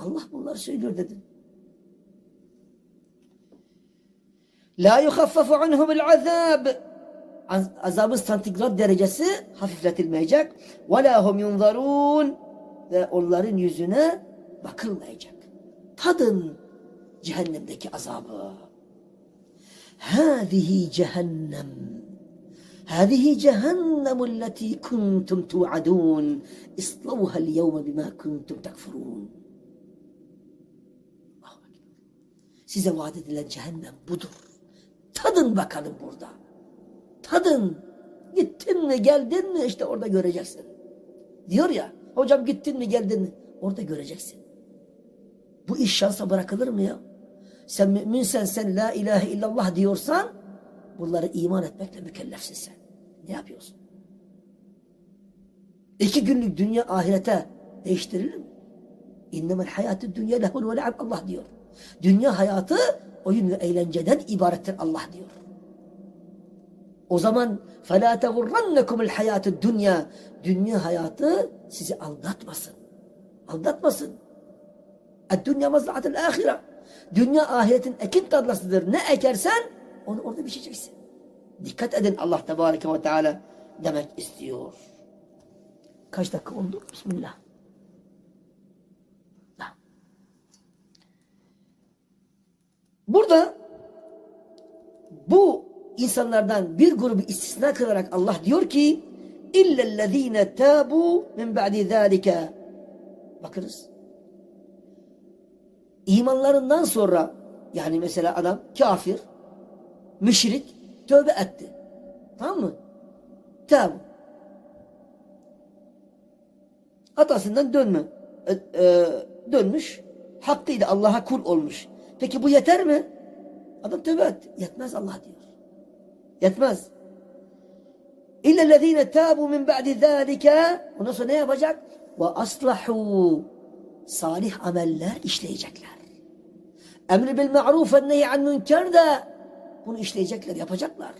Allah bunları söylüyor dedi. La yukhaffafu anhumul azab. Az- Azabın santigrat derecesi hafifletilmeyecek. Ve la hum yunzarun. Ve onların yüzüne bakılmayacak. Tadın cehennemdeki azabı. Hâzihi cehennem. هذه جهنم التي كنتم توعدون اصلوها اليوم بما كنتم تكفرون Size vaat edilen cehennem budur. Tadın bakalım burada. Tadın. Gittin mi geldin mi işte orada göreceksin. Diyor ya hocam gittin mi geldin mi orada göreceksin. Bu iş şansa bırakılır mı ya? Sen müminsen sen la ilahe illallah diyorsan bunları iman etmekle mükellefsin sen. Ne yapıyorsun? İki günlük dünya ahirete değiştirilir mi? İnnemel hayatı dünya lehun ve Allah diyor. Dünya hayatı oyun ve eğlenceden ibarettir Allah diyor. O zaman فَلَا تَغُرَّنَّكُمُ الْحَيَاتِ الدُّنْيَا Dünya hayatı sizi aldatmasın. Aldatmasın. Dünya mazlaatil ahire. Dünya ahiretin ekin tarlasıdır. Ne ekersen onu orada biçeceksin. Dikkat edin Allah Tebareke ve Teala demek istiyor. Kaç dakika oldu? Bismillah. Burada bu insanlardan bir grubu istisna kılarak Allah diyor ki illellezine tabu min ba'di zalike bakınız imanlarından sonra yani mesela adam kafir müşrik tövbe etti. Tamam mı? Tabu atasından dönme e, e, dönmüş hakkıyla Allah'a kul olmuş peki bu yeter mi adam tövbe etti yetmez Allah diyor Yetmez. İllellezine tabu min ba'di zâlike ondan sonra ne yapacak? Ve aslahu salih ameller işleyecekler. Emri bil ma'ruf ve nehy an münker de bunu işleyecekler, yapacaklar.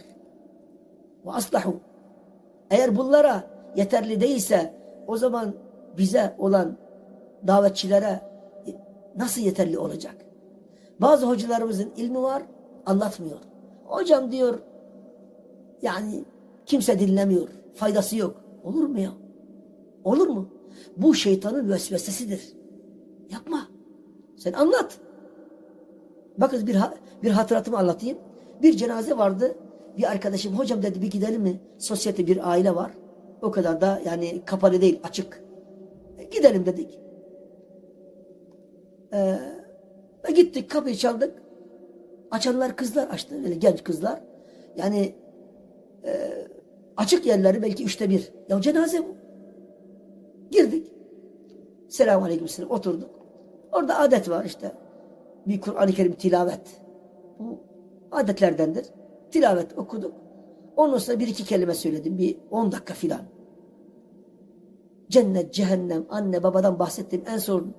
Ve aslahu eğer bunlara yeterli değilse o zaman bize olan davetçilere nasıl yeterli olacak? Bazı hocalarımızın ilmi var, anlatmıyor. Hocam diyor yani kimse dinlemiyor. Faydası yok. Olur mu ya? Olur mu? Bu şeytanın vesvesesidir. Yapma. Sen anlat. Bakın bir, ha- bir hatıratımı anlatayım. Bir cenaze vardı. Bir arkadaşım hocam dedi bir gidelim mi? Sosyete bir aile var. O kadar da yani kapalı değil açık. E, gidelim dedik. Ee, ve gittik kapıyı çaldık. Açanlar kızlar açtı. Öyle genç kızlar. Yani Açık yerleri belki üçte bir. Ya cenaze bu. Girdik. Selamun aleyküm selam. Oturduk. Orada adet var işte. Bir Kur'an-ı Kerim tilavet. Bu adetlerdendir. Tilavet okuduk. Ondan sonra bir iki kelime söyledim. Bir on dakika filan. Cennet, cehennem, anne, babadan bahsettim. En son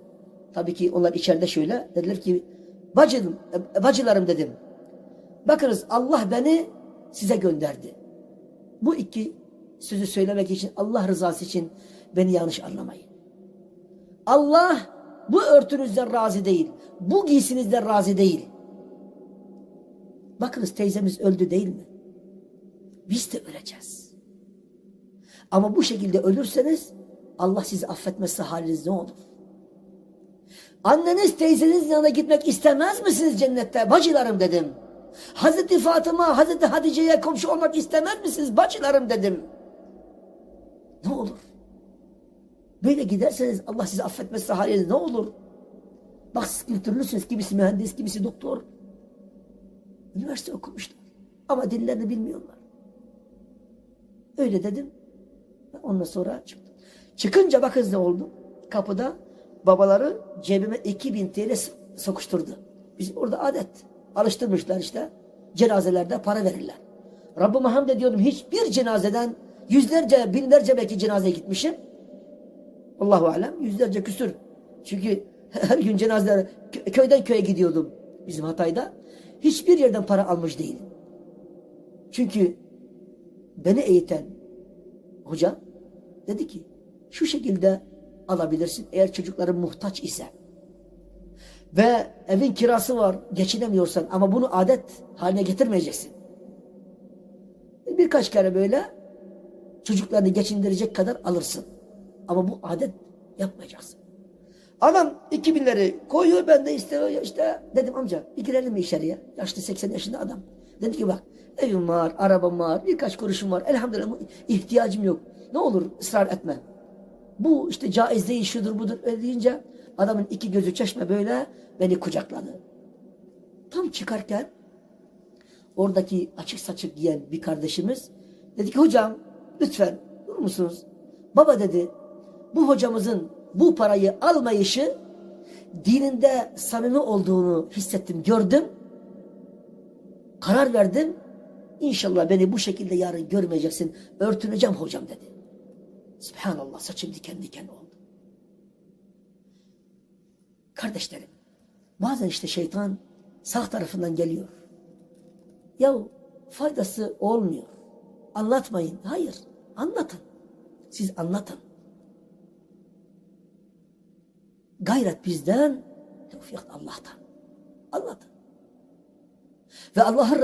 tabii ki onlar içeride şöyle. Dediler ki bacım, bacılarım dedim. Bakınız Allah beni size gönderdi. Bu iki sözü söylemek için Allah rızası için beni yanlış anlamayın. Allah bu örtünüzden razı değil. Bu giysinizden razı değil. Bakınız teyzemiz öldü değil mi? Biz de öleceğiz. Ama bu şekilde ölürseniz Allah sizi affetmezse haliniz ne olur? Anneniz teyzenizin yanına gitmek istemez misiniz cennette? Bacılarım dedim. Hazreti Fatıma, Hazreti Hatice'ye komşu olmak istemez misiniz? Bacılarım dedim. Ne olur? Böyle giderseniz Allah sizi affetmezse haliniz ne olur? Bak siz kültürlüsünüz. Kimisi mühendis, kimisi doktor. Üniversite okumuşlar. Ama dillerini bilmiyorlar. Öyle dedim. Ondan sonra çıktım. Çıkınca bakın ne oldu? Kapıda babaları cebime 2000 TL sokuşturdu. Bizim orada adet. Alıştırmışlar işte. Cenazelerde para verirler. Rabbime hamd ediyorum hiçbir cenazeden yüzlerce, binlerce belki cenazeye gitmişim. Allahu alem yüzlerce küsür. Çünkü her gün cenazeler kö- köyden köye gidiyordum bizim Hatay'da. Hiçbir yerden para almış değilim. Çünkü beni eğiten hoca dedi ki şu şekilde alabilirsin eğer çocukların muhtaç ise. ve evin kirası var, geçinemiyorsan ama bunu adet haline getirmeyeceksin. Birkaç kere böyle çocuklarını geçindirecek kadar alırsın. Ama bu adet yapmayacaksın. Adam 2000'leri koyuyor ben de işte işte dedim amca bir girelim mi içeriye? Yaşlı 80 yaşında adam. Dedi ki bak evim var, arabam var, birkaç kuruşum var. Elhamdülillah ihtiyacım yok. Ne olur ısrar etme. Bu işte caiz değil şudur budur öyle deyince adamın iki gözü çeşme böyle beni kucakladı. Tam çıkarken oradaki açık saçık giyen bir kardeşimiz dedi ki hocam lütfen durur musunuz? Baba dedi bu hocamızın bu parayı almayışı dininde samimi olduğunu hissettim, gördüm. Karar verdim. İnşallah beni bu şekilde yarın görmeyeceksin. Örtüneceğim hocam dedi. Subhanallah saçım diken diken oldu. Kardeşlerim bazen işte şeytan sağ tarafından geliyor. Ya faydası olmuyor. Anlatmayın. Hayır. Anlatın. Siz anlatın. Gayret bizden, tevfik Allah'tan. Anlatın. Ve Allah'ın